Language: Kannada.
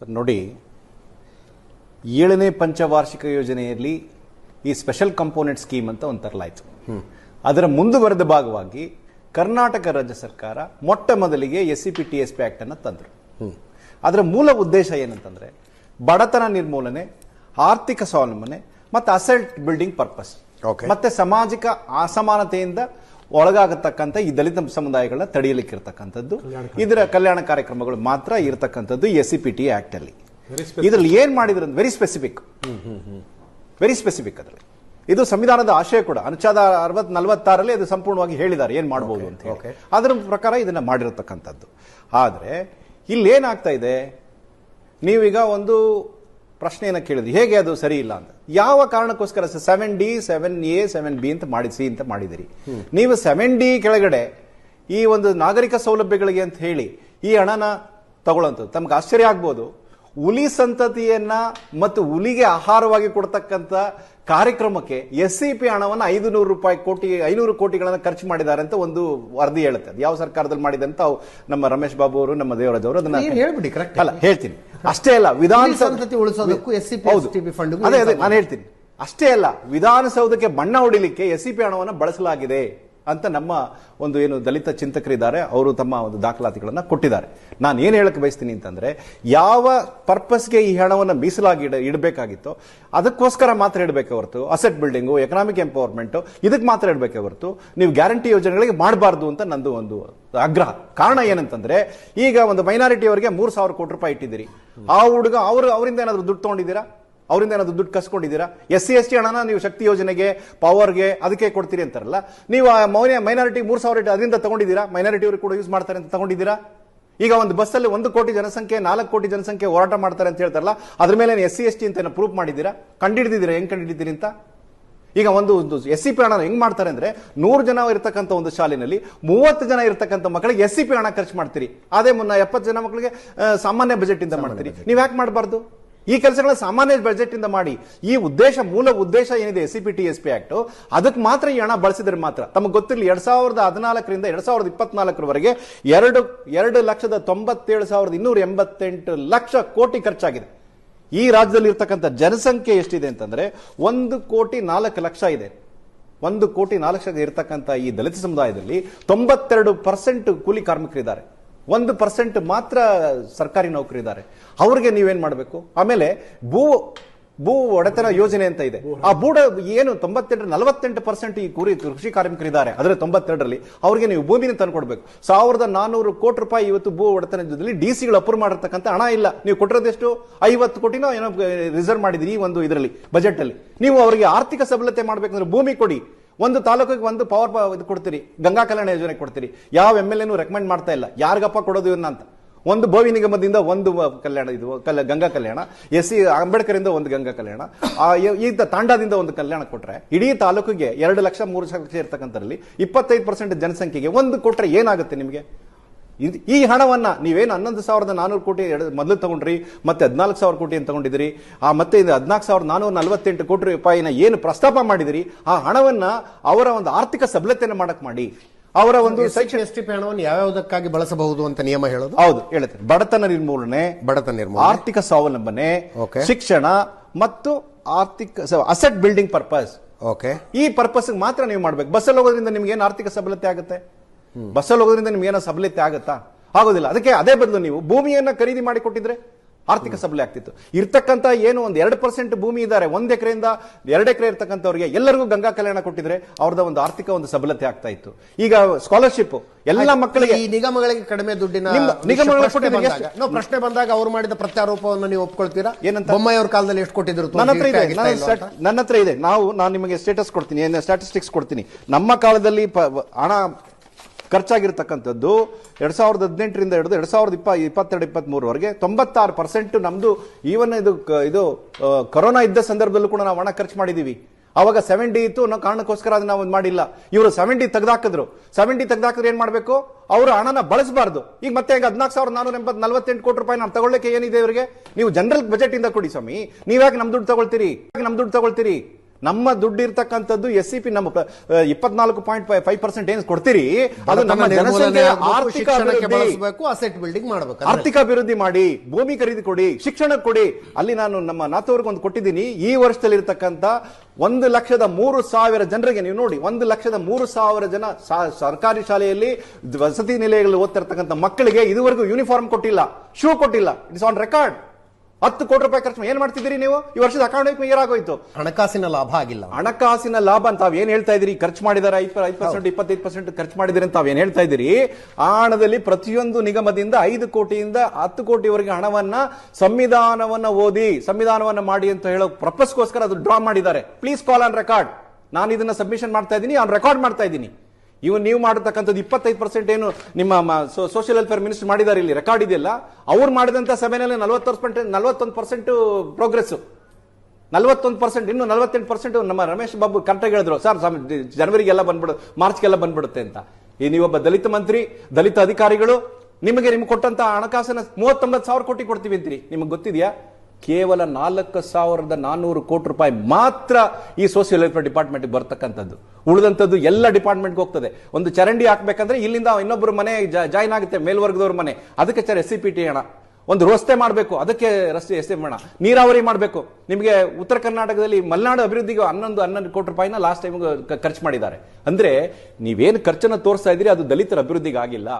ಸರ್ ನೋಡಿ ಏಳನೇ ಪಂಚವಾರ್ಷಿಕ ಯೋಜನೆಯಲ್ಲಿ ಈ ಸ್ಪೆಷಲ್ ಕಂಪೋನೆಂಟ್ ಸ್ಕೀಮ್ ಅಂತ ಒಂದು ತರಲಾಯಿತು. ಅದರ ಮುಂದುವರೆದ ಭಾಗವಾಗಿ ಕರ್ನಾಟಕ ರಾಜ್ಯ ಸರ್ಕಾರ ಮೊಟ್ಟ ಮೊದಲಿಗೆ S C P T S P act ಅನ್ನು ತಂದರು. ಅದರ ಮೂಲ ಉದ್ದೇಶ ಏನಂತಂದ್ರೆ ಬಡತನ ನಿರ್ಮೂಲನೆ ಆರ್ಥಿಕ ಸ್ವಾವಲಂಬನೆ ಮತ್ತು ಅಸೆಲ್ಟ್ ಬಿಲ್ಡಿಂಗ್ ಪರ್ಪಸ್. ಮತ್ತೆ ಸಾಮಾಜಿಕ ಅಸಮಾನತೆಯಿಂದ ಒಳಗಾಗತಕ್ಕಂಥ ಈ ದಲಿತ ಸಮುದಾಯಗಳನ್ನ ತಡೆಯಲಿಕ್ಕಿರ್ತಕ್ಕಂಥದ್ದು. ಇದರ ಕಲ್ಯಾಣ ಕಾರ್ಯಕ್ರಮಗಳು ಮಾತ್ರ ಇರತಕ್ಕಂಥದ್ದು S C P T act ಅಲ್ಲಿ ಇದರಲ್ಲಿ ಏನ್ ಮಾಡಿದ್ರು ವೆರಿ ಸ್ಪೆಸಿಫಿಕ್ ವೆರಿ ಸ್ಪೆಸಿಫಿಕ್ ಅದರಲ್ಲಿ. ಇದು ಸಂವಿಧಾನದ ಆಶಯ ಕೂಡ. ಅನುಚ್ಛೇದ ಅರವತ್ ನಲವತ್ತಾರಲ್ಲಿ ಅದು ಸಂಪೂರ್ಣವಾಗಿ ಹೇಳಿದ್ದಾರೆ ಏನ್ ಮಾಡಬಹುದು ಅಂತ ಹೇಳಿ. ಅದರ ಪ್ರಕಾರ ಇದನ್ನ ಮಾಡಿರತಕ್ಕಂಥದ್ದು. ಆದ್ರೆ ಇಲ್ಲಿ ಏನಾಗ್ತಾ ಇದೆ? ನೀವೀಗ ಒಂದು ಪ್ರಶ್ನೆಯನ್ನ ಕೇಳಿದ್ರಿ ಹೇಗೆ ಅದು ಸರಿ ಇಲ್ಲ ಅಂತ. ಯಾವ ಕಾರಣಕ್ಕೋಸ್ಕರ seven D seven A seven B ಅಂತ ಮಾಡಿಸಿ ಅಂತ ಮಾಡಿದಿರಿ. ನೀವು ಸೆವೆನ್ ಡಿ ಕೆಳಗಡೆ ಈ ಒಂದು ನಾಗರಿಕ ಸೌಲಭ್ಯಗಳಿಗೆ ಅಂತ ಹೇಳಿ ಈ ಹಣನ ತಗೊಳ್ಳೋಂಥದ್ದು. ತಮ್ಗೆ ಆಶ್ಚರ್ಯ ಆಗ್ಬೋದು. ಹುಲಿ ಸಂತತಿಯನ್ನ ಮತ್ತು ಹುಲಿಗೆ ಆಹಾರವಾಗಿ ಕೊಡ್ತಕ್ಕಂಥ ಕಾರ್ಯಕ್ರಮಕ್ಕೆ ಎಸ್ ಸಿ ಪಿ ಹಣವನ್ನು ಐದು ನೂರು ರೂಪಾಯಿ ಕೋಟಿ ಐನೂರು ಕೋಟಿಗಳನ್ನು ಖರ್ಚು ಮಾಡಿದ್ದಾರೆ ಅಂತ ಒಂದು ವರದಿ ಹೇಳುತ್ತೆ. ಯಾವ ಸರ್ಕಾರದಲ್ಲಿ ಮಾಡಿದಂತ ನಮ್ಮ ರಮೇಶ್ ಬಾಬು ಅವರು ನಮ್ಮ ದೇವರಾಜ್ ಅವರು ಅದನ್ನ ಹೇಳ್ಬಿಡಿ, ಕರೆಕ್ಟ್ ಅಲ್ಲ ಹೇಳ್ತೀನಿ. ಅಷ್ಟೇ ಅಲ್ಲ ವಿಧಾನಸೌಧ ಉಳಿಸೋದಕ್ಕೂ ಎಸ್ ಸಿ ಅದೇ ಅದೇ ನಾನು ಹೇಳ್ತೀನಿ. ಅಷ್ಟೇ ಅಲ್ಲ ವಿಧಾನಸೌಧಕ್ಕೆ ಬಣ್ಣ ಹೊಡಿಲಿಕ್ಕೆ ಎಸ್ ಸಿ ಪಿ ಹಣವನ್ನು ಬಳಸಲಾಗಿದೆ. ಅಂತ ನಮ್ಮ ಒಂದು ಏನು ದಲಿತ ಚಿಂತಕರಿದ್ದಾರೆ, ಅವರು ತಮ್ಮ ಒಂದು ದಾಖಲಾತಿಗಳನ್ನು ಕೊಟ್ಟಿದ್ದಾರೆ. ನಾನು ಏನು ಹೇಳಕ್ಕೆ ಬಯಸ್ತೀನಿ ಅಂತಂದರೆ, ಯಾವ ಪರ್ಪಸ್ಗೆ ಈ ಹಣವನ್ನು ಮೀಸಲಾಗಿ ಇಡ, ಇಡಬೇಕಾಗಿತ್ತೋ, ಅದಕ್ಕೋಸ್ಕರ ಮಾತ್ರ ಇಡಬೇಕೆ ಹೊರತು. ಅಸೆಟ್ ಬಿಲ್ಡಿಂಗು ಎಕನಾಮಿಕ್ ಎಂಪವರ್ಮೆಂಟು ಇದಕ್ಕೆ ಮಾತ್ರ ಇಡಬೇಕೆ ಹೊರತು. ನೀವು ಗ್ಯಾರಂಟಿ ಯೋಜನೆಗಳಿಗೆ ಮಾಡಬಾರ್ದು ಅಂತ ನಂದು ಒಂದು ಆಗ್ರಹ. ಕಾರಣ ಏನಂತಂದರೆ, ಈಗ ಒಂದು ಮೈನಾರಿಟಿ ಅವರಿಗೆ ಮೂರ್ ಸಾವಿರ ಕೋಟಿ ರೂಪಾಯಿ ಇಟ್ಟಿದ್ದೀರಿ. ಆ ಹುಡುಗ ಅವರು, ಅವರಿಂದ ಏನಾದರೂ ದುಡ್ಡು ತಗೊಂಡಿದ್ದೀರಾ? ಅವರಿಂದ ಏನಾದ್ರು ದುಡ್ಡು ಕಸ್ಕೊಂಡಿದ್ದೀರಾ? ಎಸ್ ಸಿ ಎಸ್ ಟಿ ಹಣನ ನೀವು ಶಕ್ತಿ ಯೋಜನೆಗೆ ಪವರ್ಗೆ ಅದಕ್ಕೆ ಕೊಡ್ತೀರಿ ಅಂತಾರಲ್ಲ? ನೀವು ಆ ಮೌನ ಮೈನಾರಿಟಿ ಮೂರು ಸಾವಿರ ಅದರಿಂದ ತಗೊಂಡಿದ್ದೀರಾ? ಮೈನಾರಿಟಿ ಅವರು ಕೂಡ ಯೂಸ್ ಮಾಡ್ತಾರೆ ಅಂತ ತಗೊಂಡಿದ್ದೀರಾ? ಈಗ ಒಂದು ಬಸ್ಸಲ್ಲಿ ಒಂದು ಕೋಟಿ ಜನಸಂಖ್ಯೆ ನಾಲ್ಕು ಕೋಟಿ ಜನಸಂಖ್ಯೆ ಹೋರಾಟ ಮಾಡ್ತಾರೆ ಅಂತ ಹೇಳ್ತಾರಲ್ಲ ಅದ್ರ ಮೇಲೆ ಎಸ್ ಸಿ ಎಸ್ ಟಿ ಅಂತ ಪ್ರೂಫ್ ಮಾಡಿದ್ದೀರಾ? ಕಂಡಿಡಿದಿದ್ದೀರಾ? ಹೆಂಗ್ ಕಂಡಿಡಿದ್ದೀರಿ ಅಂತ? ಈಗ ಒಂದು ಒಂದು ಎಸ್ ಸಿ ಪಿ ಹಣ ಹೆಂಗ್ ಮಾಡ್ತಾರೆ ಅಂದ್ರೆ ನೂರು ಜನ ಇರತಕ್ಕಂಥ ಒಂದು ಶಾಲೆಯಲ್ಲಿ ಮೂವತ್ತು ಜನ ಇರತಕ್ಕಂಥ ಮಕ್ಕಳಿಗೆ ಎಸ್ ಸಿ ಪಿ ಹಣ ಖರ್ಚು ಮಾಡ್ತೀರಿ. ಅದೇ ಮುನ್ನ ಎಪ್ಪತ್ತು ಜನ ಮಕ್ಕಳಿಗೆ ಸಾಮಾನ್ಯ ಬಜೆಟ್ ಇಂದ ಮಾಡ್ತೀರಿ. ನೀವು ಯಾಕೆ ಮಾಡಬಾರ್ದು? ಈ ಕೆಲಸಗಳ ಸಾಮಾನ್ಯ ಬಜೆಟ್ ಇಂದ ಮಾಡಿ. ಈ ಉದ್ದೇಶ, ಮೂಲ ಉದ್ದೇಶ ಏನಿದೆ S C P T S P act ಅದಕ್ಕೆ ಮಾತ್ರ ಈ ಹಣ ಬಳಸಿದ್ರೆ ಮಾತ್ರ. ತಮಗೆ ಗೊತ್ತಿರಲಿ, ಎರಡ್ ಸಾವಿರದ ಹದಿನಾಲ್ಕರಿಂದ ಎರಡ್ ಸಾವಿರದ ಇಪ್ಪತ್ನಾಲ್ಕರವರೆಗೆ ಎರಡು ಎರಡು ಲಕ್ಷದ ತೊಂಬತ್ತೇಳು ಸಾವಿರದ ಇನ್ನೂರ ಎಂಬತ್ತೆಂಟು ಲಕ್ಷ ಕೋಟಿ ಖರ್ಚಾಗಿದೆ. ಈ ರಾಜ್ಯದಲ್ಲಿ ಇರ್ತಕ್ಕಂಥ ಜನಸಂಖ್ಯೆ ಎಷ್ಟಿದೆ ಅಂತಂದ್ರೆ ಒಂದು ಕೋಟಿ ನಾಲ್ಕು ಲಕ್ಷ ಇದೆ. ಒಂದು ಕೋಟಿ ನಾಲ್ಕು ಲಕ್ಷ ಇರ್ತಕ್ಕಂಥ ಈ ದಲಿತ ಸಮುದಾಯದಲ್ಲಿ ತೊಂಬತ್ತೆರಡು ಪರ್ಸೆಂಟ್ ಕೂಲಿ ಕಾರ್ಮಿಕರಿದ್ದಾರೆ. ಒಂದು ಪರ್ಸೆಂಟ್ ಮಾತ್ರ ಸರ್ಕಾರಿ ನೌಕರಿದ್ದಾರೆ ಅವ್ರಿಗೆ ನೀವೇನ್ ಮಾಡಬೇಕು? ಆಮೇಲೆ ಭೂ ಭೂ ಒಡೆತನ ಯೋಜನೆ ಅಂತ ಇದೆ. ಆ ಬೂಡ ಏನು ತೊಂಬತ್ತೆಂಟು ನಲವತ್ತೆಂಟು ಪರ್ಸೆಂಟ್ ಈ ಕುರಿ ಕೃಷಿ ಕಾರ್ಮಿಕರಿದ್ದಾರೆ. ಅದರ ತೊಂಬತ್ತೆರಡರಲ್ಲಿ ಅವರಿಗೆ ನೀವು ಭೂಮಿನ ತಂದುಕೊಡ್ಬೇಕು. ಸಾವಿರದ ನಾನೂರು ಕೋಟಿ ರೂಪಾಯಿ ಇವತ್ತು ಭೂ ಒಡೆತನ ಯೋಜನೆಯಲ್ಲಿ ಡಿ ಸಿಗಳು ಅಪ್ರೂವ್ ಮಾಡಿರ್ತಕ್ಕಂಥ ಹಣ ಇಲ್ಲ. ನೀವು ಕೊಟ್ಟಿರೋದೆಷ್ಟು ಐವತ್ತು ಕೋಟಿನೋ ಏನೋ ರಿಸರ್ವ್ ಮಾಡಿದ್ರಿ ಈ ಒಂದು ಇದರಲ್ಲಿ ಬಜೆಟ್ ಅಲ್ಲಿ ನೀವು ಅವರಿಗೆ ಆರ್ಥಿಕ ಸಬಲತೆ ಮಾಡಬೇಕಂದ್ರೆ ಭೂಮಿ ಕೊಡಿ. ಒಂದು ತಾಲೂಕಿಗೆ ಒಂದು ಪವರ್ ಇದು ಕೊಡ್ತೀರಿ, ಗಂಗಾ ಕಲ್ಯಾಣ ಯೋಜನೆ ಕೊಡ್ತೀರಿ. ಯಾವ ಎಂ ಎಲ್ ಎನೂ ರೆಕಮೆಂಡ್ ಮಾಡ್ತಾ ಇಲ್ಲ. ಯಾರಿಗಪ್ಪ ಕೊಡೋದು ಇವನ್ನ ಅಂತ? ಒಂದು ಭೋವಿ ನಿಗಮದಿಂದ ಒಂದು ಕಲ್ಯಾಣ, ಇದು ಕಲ್ ಗಂಗಾ ಕಲ್ಯಾಣ, ಎಸ್ ಸಿ ಅಂಬೇಡ್ಕರ್ ಇಂದ ಒಂದು ಗಂಗಾ ಕಲ್ಯಾಣ ಈ ತಾಂಡಾದಿಂದ ಒಂದು ಕಲ್ಯಾಣ ಕೊಟ್ರೆ, ಇಡೀ ತಾಲೂಕಿಗೆ ಎರಡು ಲಕ್ಷ ಮೂರು ಲಕ್ಷ ಇರ್ತಕ್ಕಂಥದ್ರಲ್ಲಿ ಇಪ್ಪತ್ತೈದು ಪರ್ಸೆಂಟ್ ಜನಸಂಖ್ಯೆಗೆ ಒಂದು ಕೊಟ್ರೆ ಏನಾಗುತ್ತೆ ನಿಮಗೆ? ಈ ಹಣವನ್ನ ನೀವೇನು ಹನ್ನೊಂದು ಸಾವಿರದ ನಾನೂರು ಕೋಟಿ ಮೊದಲು ತಗೊಂಡ್ರಿ ಮತ್ತೆ ಹದಿನಾಲ್ಕು ಸಾವಿರ ಕೋಟಿ ಅಂತ ತಗೊಂಡಿದ್ರಿ ಆ ಮತ್ತೆ ಇದು ಹದಿನಾಲ್ಕು ಸಾವಿರದ ನಾನೂರ ನಲವತ್ತೆಂಟು ಕೋಟಿ ರೂಪಾಯಿನ ಏನು ಪ್ರಸ್ತಾಪ ಮಾಡಿದಿರಿ ಆ ಹಣವನ್ನ ಅವರ ಒಂದು ಆರ್ಥಿಕ ಸಬಲತೆಯನ್ನು ಮಾಡಕ್ ಮಾಡಿ. ಅವರ ಒಂದು ಶೈಕ್ಷಣಿಕ ಎಸ್ ಟಿ ಪಿ ಹಣವನ್ನು ಯಾವ್ಯಾವುದಕ್ಕಾಗಿ ಬಳಸಬಹುದು ಅಂತ ನಿಯಮ ಹೇಳೋದು? ಹೌದು ಹೇಳುತ್ತೆ. ಬಡತನ ನಿರ್ಮೂಲನೆ ಬಡತನ ನಿರ್ಮೂಲನೆ. ಆರ್ಥಿಕ ಸ್ವಾವಲಂಬನೆ. ಶಿಕ್ಷಣ ಮತ್ತು ಆರ್ಥಿಕ ಅಸೆಟ್ ಬಿಲ್ಡಿಂಗ್ ಪರ್ಪಸ್ ಓಕೆ. ಈ ಪರ್ಪಸ್ ಮಾತ್ರ ನೀವು ಮಾಡ್ಬೇಕು. ಬಸ್ಸಲ್ಲಿ ಹೋಗೋದ್ರಿಂದ ನಿಮ್ಗೆ ಏನು ಆರ್ಥಿಕ ಸಬಲತೆ ಆಗುತ್ತೆ? ಬಸ್ಸಲ್ಲಿ ಹೋಗೋದ್ರಿಂದ ನಿಮ್ಗೆ ಏನೋ ಸಬಲತೆ ಆಗುತ್ತಾ? ಆಗೋದಿಲ್ಲ. ಅದಕ್ಕೆ ಅದೇ ಬದಲು ನೀವು ಭೂಮಿಯನ್ನ ಖರೀದಿ ಮಾಡಿ ಕೊಟ್ಟಿದ್ರೆ ಆರ್ಥಿಕ ಸಬಲೆ ಆಗ್ತಿತ್ತು. ಇರ್ತಕ್ಕಂಥ ಏನು ಒಂದು ಎರಡು ಪರ್ಸೆಂಟ್ ಭೂಮಿ ಇದ್ದಾರೆ ಒಂದ್ ಎಕರೆಯಿಂದ ಎರಡು ಎಕರೆ ಇರ್ತಕ್ಕಂಥವ್ರಿಗೆ ಎಲ್ಲರಿಗೂ ಗಂಗಾ ಕಲ್ಯಾಣ ಕೊಟ್ಟಿದ್ರೆ ಅವ್ರದ್ದು ಒಂದು ಆರ್ಥಿಕ ಒಂದು ಸಬಲತೆ ಆಗ್ತಾ ಇತ್ತು. ಈಗ ಸ್ಕಾಲರ್ಶಿಪ್ ಎಲ್ಲ ಮಕ್ಕಳಿಗೆ ಈ ನಿಗಮಗಳಿಗೆ ಕಡಿಮೆ ದುಡ್ಡಿನ ನಿಗಮಗಳು ಪ್ರಶ್ನೆ ಬಂದಾಗ- ಅವ್ರು ಮಾಡಿದ ಪ್ರತ್ಯಾರೋಪವನ್ನು ನೀವು ಒಪ್ಕೊಳ್ತೀರಾ? ಏನಂತ? ಬೊಮ್ಮಾಯಿ ಅವ್ರ ಕಾಲದಲ್ಲಿ ಎಷ್ಟು ಕೊಟ್ಟಿದ್ರು ನನ್ನ ಹತ್ರ ಇದೆ. ನನ್ನ ಹತ್ರ ಇದೆ. ನಾವು ನಾನು ನಿಮಗೆ ಸ್ಟೇಟಸ್ ಕೊಡ್ತೀನಿ. ಏನ ಸ್ಟಾಟಿಸ್ಟಿಕ್ಸ್ ಕೊಡ್ತೀನಿ. ನಮ್ಮ ಕಾಲದಲ್ಲಿ ಹಣ ಖರ್ಚಾಗಿರ್ತಕ್ಕಂಥದ್ದು ಎರಡು ಸಾವಿರದ ಹದಿನೆಂಟರಿಂದ ಹಿಡಿದು ಎರಡು ಸಾವಿರದ ಇಪ್ಪ ಇಪ್ಪತ್ತೆರಡು ಇಪ್ಪತ್ತ್ಮೂರವರೆಗೆ ತೊಂಬತ್ತಾರು ಪರ್ಸೆಂಟ್ ನಮ್ಮದು ಈವನ್ ಇದು ಇದು ಕೊರೋನಾ ಇದ್ದ ಸಂದರ್ಭದಲ್ಲೂ ಕೂಡ ನಾವು ಹಣ ಖರ್ಚು ಮಾಡಿದ್ದೀವಿ ಅವಾಗ ಸೆವೆಂಟಿ ಇತ್ತು, ಅನ್ನೋ ಕಾರಣಕ್ಕೋಸ್ಕರ ಅದನ್ನ ನಾವು ಮಾಡಿಲ್ಲ. ಇವರು ಸೆವೆಂಟಿ ತೆಗೆದಾಕಿದ್ರು. ಸೆವೆಂಟಿ ತೆಗೆದಾಕಿದ್ರೆ ಏನು ಮಾಡಬೇಕು? ಅವರು ಹಣನ ಬಳಸಬಾರ್ದು. ಈಗ ಮತ್ತೆ ಈಗ ಹದಿನಾಲ್ಕು ಸಾವಿರದ ನಾನೂರ ಎಂಬತ್ತು ನಲವತ್ತೆಂಟು ಕೋಟಿ ರೂಪಾಯಿ ನಾವು ತಗೊಳ್ಳಿಕ್ಕೆ ಏನಿದೆ ಇವರಿಗೆ? ನೀವು ಜನರಲ್ ಬಜೆಟ್ ಇಂದ ಕೊಡಿ ಸ್ವಾಮಿ ನೀವ್ಯಾಕೆ ನಮ್ಮ ದುಡ್ಡು ತಗೊಳ್ತೀರಿ? ಯಾಕೆ ನಮ್ ದುಡ್ಡು ತಗೊಳ್ತೀರಿ? ನಮ್ಮ ದುಡ್ಡು ಇರ್ತಕ್ಕಂಥದ್ದು ಎಸ್ ಸಿ ಪಿ ನಮ್ಮ ಇಪ್ಪತ್ನಾಲ್ಕು ಪಾಯಿಂಟ್ ಫೈವ್ ಪರ್ಸೆಂಟ್ ಏನ್ ಕೊಡ್ತೀರಿ? ಅದು ನಮ್ಮ ಆರ್ಥಿಕ ಶಿಕ್ಷಣಕ್ಕೆ ಅಭಿವೃದ್ಧಿ ಅಸೆಟ್ ಬಿಲ್ಡಿಂಗ್ ಮಾಡಬೇಕು ಆರ್ಥಿಕ ಅಭಿವೃದ್ಧಿ ಮಾಡಿ ಭೂಮಿ ಖರೀದಿ ಕೊಡಿ ಶಿಕ್ಷಣ ಕೊಡಿ. ಅಲ್ಲಿ ನಾನು ನಮ್ಮ ಒಂದು ಕೊಟ್ಟಿದ್ದೀನಿ. ಈ ವರ್ಷದಲ್ಲಿ ಇರತಕ್ಕಂತ ಒಂದು ಲಕ್ಷದ ಮೂರು ಸಾವಿರ ಜನರಿಗೆ ನೀವು ನೋಡಿ ಒಂದು ಲಕ್ಷದ ಮೂರು ಸಾವಿರ ಜನ ಸರ್ಕಾರಿ ಶಾಲೆಯಲ್ಲಿ ವಸತಿ ನಿಲಯಗಳಲ್ಲಿ ಓದ್ತಿರ್ತಕ್ಕಂಥ ಮಕ್ಕಳಿಗೆ ಇದುವರೆಗೂ ಯೂನಿಫಾರ್ಮ್ ಕೊಟ್ಟಿಲ್ಲ. ಶೂ ಕೊಟ್ಟಿಲ್ಲ. ಇಟ್ಸ್ ಆನ್ ರೆಕಾರ್ಡ್ ಹತ್ತು ಕೋಟಿ ರೂಪಾಯಿ ಖರ್ಚು ಏನ್ ಮಾಡ್ತಿದ್ದೀರಿ ನೀವು? ಈ ವರ್ಷದ ಅಕೌಂಟ್ ಇಯರ್ ಆಗೋಯ್ತು. ಹಣಕಾಸಿನ ಲಾಭ ಆಗಿಲ್ಲ. ಹಣಕಾಸಿನ ಲಾಭ ಅಂತ ಏನ್ ಹೇಳ್ತಾ ಇದ್ರಿ ಖರ್ಚು ಮಾಡಿದಾರೆ ಐದು ಪರ್ಸೆಂಟ್ ಇಪ್ಪತ್ತೈದು ಪರ್ಸೆಂಟ್ ಖರ್ಚು ಮಾಡಿದಿರಿ ಅಂತ ಏನ್ ಹೇಳ್ತಾ ಇದ್ರಿ ಆ ಹಣದಲ್ಲಿ ಪ್ರತಿಯೊಂದು ನಿಗಮದಿಂದ ಐದು ಕೋಟಿಯಿಂದ ಹತ್ತು ಕೋಟಿವರೆಗೆ ಹಣವನ್ನ ಸಂವಿಧಾನವನ್ನ ಓದಿ ಸಂವಿಧಾನವನ್ನ ಮಾಡಿ ಅಂತ ಹೇಳೋ ಪ್ರಪಸ್ಗೋಸ್ಕರ ಅದು ಡ್ರಾ ಮಾಡಿದ್ದಾರೆ. ಪ್ಲೀಸ್ ಕಾಲ್ ಆನ್ ರೆಕಾರ್ಡ್ ನಾನು ಇದನ್ನ ಸಬ್ಮಿಷನ್ ಮಾಡ್ತಾ ಇದ್ದೀನಿ ಆನ್ ರೆಕಾರ್ಡ್ ಮಾಡ್ತಾ ಇದ್ದೀನಿ. ಇವು ನೀವು ಮಾಡತಕ್ಕಂಥದ್ದು ಇಪ್ಪತ್ತೈದು ಪರ್ಸೆಂಟ್ ಏನು ನಿಮ್ಮ ಸೋಷಿಯಲ್ ವೆಲ್ಫೇರ್ ಮಿನಿಸ್ಟರ್ ಮಾಡಿದ್ದಾರೆ ಇಲ್ಲಿ ರೆಕಾರ್ಡ್ ಇದೆಯಲ್ಲ? ಅವ್ರು ಮಾಡಿದಂತ ಸಭೆನಲ್ಲಿ ನಲವತ್ತು ಪರ್ಸೆಂಟ್ ನಲವತ್ತೊಂದು ಪರ್ಸೆಂಟ್ ಪ್ರೋಗ್ರೆಸ್ ನಲವತ್ತೊಂದು ಪರ್ಸೆಂಟ್ ಇನ್ನು ನಲವತ್ತೆಂಟು ಪರ್ಸೆಂಟ್ ನಮ್ಮ ರಮೇಶ್ ಬಾಬು ಕರೆಕ್ಟಾಗಿ ಹೇಳಿದ್ರು. ಸರ್ ಜನವರಿಗೆಲ್ಲ ಬಂದ್ಬಿಡು, ಮಾರ್ಚ್ಗೆಲ್ಲ ಬಂದ್ಬಿಡುತ್ತೆ ಅಂತ. ಈ ನೀವೊಬ್ಬ ದಲಿತ ಮಂತ್ರಿ, ದಲಿತ ಅಧಿಕಾರಿಗಳು, ನಿಮಗೆ ನಿಮ್ಗೆ ಕೊಟ್ಟಂತ ಹಣಕಾಸಿನ ಮೂವತ್ತೊಂಬತ್ತು ಸಾವಿರ ಕೋಟಿ ಕೊಡ್ತೀವಿ ಅಂತೀರಿ. ನಿಮಗೆ ಗೊತ್ತಿದೆಯಾ? ಕೇವಲ ನಾಲ್ಕು ಸಾವಿರದ ನಾನ್ನೂರು ಕೋಟಿ ರೂಪಾಯಿ ಮಾತ್ರ ಈ ಸೋಷಿಯಲ್ ವೆಲ್ಫೇರ್ ಡಿಪಾರ್ಟ್ಮೆಂಟ್ ಬರ್ತಕ್ಕಂಥದ್ದು. ಉಳಿದಂಥದ್ದು ಎಲ್ಲ ಡಿಪಾರ್ಟ್ಮೆಂಟ್ಗೆ ಹೋಗ್ತದೆ. ಒಂದು ಚರಂಡಿ ಹಾಕ್ಬೇಕಂದ್ರೆ ಇಲ್ಲಿಂದ ಇನ್ನೊಬ್ಬರು ಮನೆ ಜಾಯ್ನ್ ಆಗುತ್ತೆ, ಮೇಲ್ವರ್ಗದವ್ರ ಮನೆ. ಅದಕ್ಕೆ sir S C P T ಹಣ. ಒಂದು ರಸ್ತೆ ಮಾಡಬೇಕು, ಅದಕ್ಕೆ ರಸ್ತೆ ಎಸ್ ಮಾಡ ನೀರಾವರಿ ಮಾಡಬೇಕು. ನಿಮಗೆ ಉತ್ತರ ಕರ್ನಾಟಕದಲ್ಲಿ ಮಲೆನಾಡು ಅಭಿವೃದ್ಧಿಗೆ ಹನ್ನೊಂದು ಹನ್ನೊಂದು ಕೋಟಿ ರೂಪಾಯಿನ ಲಾಸ್ಟ್ ಟೈಮ್ ಖರ್ಚು ಮಾಡಿದ್ದಾರೆ. ಅಂದ್ರೆ ನೀವೇನು ಖರ್ಚನ್ನು ತೋರಿಸ್ತಾ ಇದ್ದೀರಿ, ಅದು ದಲಿತರ ಅಭಿವೃದ್ಧಿಗೆ ಆಗಿಲ್ಲ.